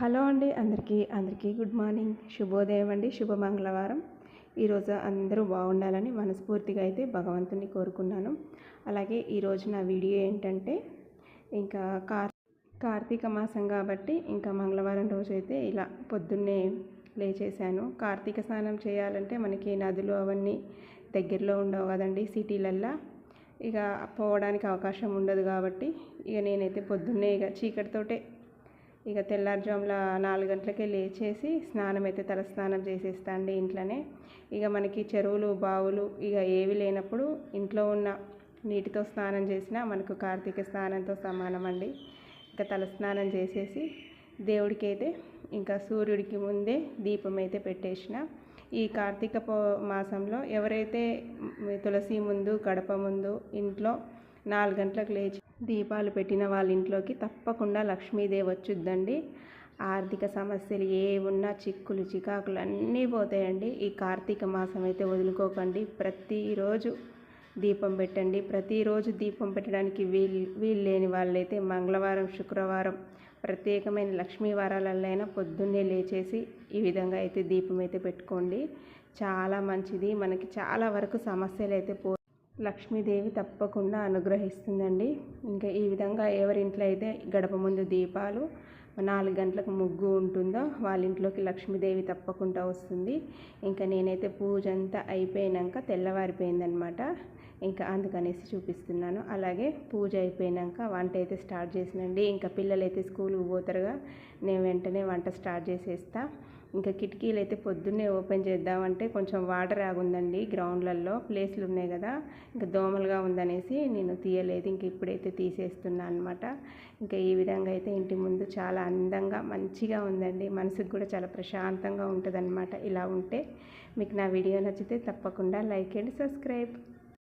Hello అండి అందరికీ అందరికీ గుడ్ మార్నింగ్. శుభోదయం అండి శుభ మంగళవారం. ఈరోజు అందరూ బాగుండాలని మనస్ఫూర్తిగా అయితే భగవంతుని కోరుకున్నాను. అలాగే ఈరోజు నా వీడియో ఏంటంటే ఇంకా కార్ కార్తీక మాసం కాబట్టి ఇంకా మంగళవారం రోజు అయితే ఇలా పొద్దున్నే లేచేశాను. కార్తీక స్నానం చేయాలంటే మనకి నదులు అవన్నీ దగ్గరలో ఉండవు కదండి సిటీలల్లో. ఇక పోవడానికి అవకాశం ఉండదు కాబట్టి ఇక నేనైతే పొద్దున్నే ఇక చీకటితోటే ఇక తెల్లారుజాముల నాలుగు గంటలకే లేచేసి స్నానం అయితే తల స్నానం చేసేస్తా అండి ఇంట్లోనే. ఇక మనకి చెరువులు బావులు ఇక ఏవి లేనప్పుడు ఇంట్లో ఉన్న నీటితో స్నానం చేసినా మనకు కార్తీక స్నానంతో సమానం అండి. ఇంకా తల స్నానం చేసేసి దేవుడికి అయితే ఇంకా సూర్యుడికి ముందే దీపం అయితే పెట్టేసిన. ఈ కార్తీక పో మాసంలో ఎవరైతే తులసి ముందు గడప ముందు ఇంట్లో నాలుగు గంటలకు లేచి దీపాలు పెట్టిన వాళ్ళ ఇంట్లోకి తప్పకుండా లక్ష్మీదేవి వచ్చుద్దండి. ఆర్థిక సమస్యలు ఏ ఉన్నా చిక్కులు చికాకులు అన్నీ పోతాయండి. ఈ కార్తీక మాసం అయితే వదులుకోకండి. ప్రతిరోజు దీపం పెట్టండి. ప్రతిరోజు దీపం పెట్టడానికి వీలు వీలు లేని వాళ్ళైతే మంగళవారం శుక్రవారం ప్రత్యేకమైన లక్ష్మీ వారాలైనా పొద్దున్నే లేచేసి ఈ విధంగా అయితే దీపం అయితే పెట్టుకోండి. చాలా మంచిది. మనకి చాలా వరకు సమస్యలు అయితే పో లక్ష్మీదేవి తప్పకుండా అనుగ్రహిస్తుందండి. ఇంకా ఈ విధంగా ఎవరింట్లో అయితే గడప ముందు దీపాలు నాలుగు గంటలకు ముగ్గు ఉంటుందో వాళ్ళ ఇంట్లోకి లక్ష్మీదేవి తప్పకుండా వస్తుంది. ఇంకా నేనైతే పూజ అంతా అయిపోయినాక తెల్లవారిపోయిందనమాట ఇంకా అందుకనేసి చూపిస్తున్నాను. అలాగే పూజ అయిపోయినాక వంట అయితే స్టార్ట్ చేసినండి. ఇంకా పిల్లలు అయితే స్కూల్కి పోతారుగా నేను వెంటనే వంట స్టార్ట్ చేసేస్తాను ఇంకా కిటికీలు అయితే పొద్దున్నే ఓపెన్ చేద్దామంటే కొంచెం వాటర్ ఆగుందండి గ్రౌండ్లలో ప్లేస్లు ఉన్నాయి కదా. ఇంకా దోమలుగా ఉందనేసి నేను తీయలేదు ఇంక ఇప్పుడైతే తీసేస్తున్నా అనమాట ఇంకా ఈ విధంగా అయితే ఇంటి ముందు చాలా అందంగా మంచిగా ఉందండి. మనసుకు కూడా చాలా ప్రశాంతంగా ఉంటుంది ఇలా ఉంటే మీకు నా వీడియో నచ్చితే తప్పకుండా లైక్ అండ్ సబ్స్క్రైబ్.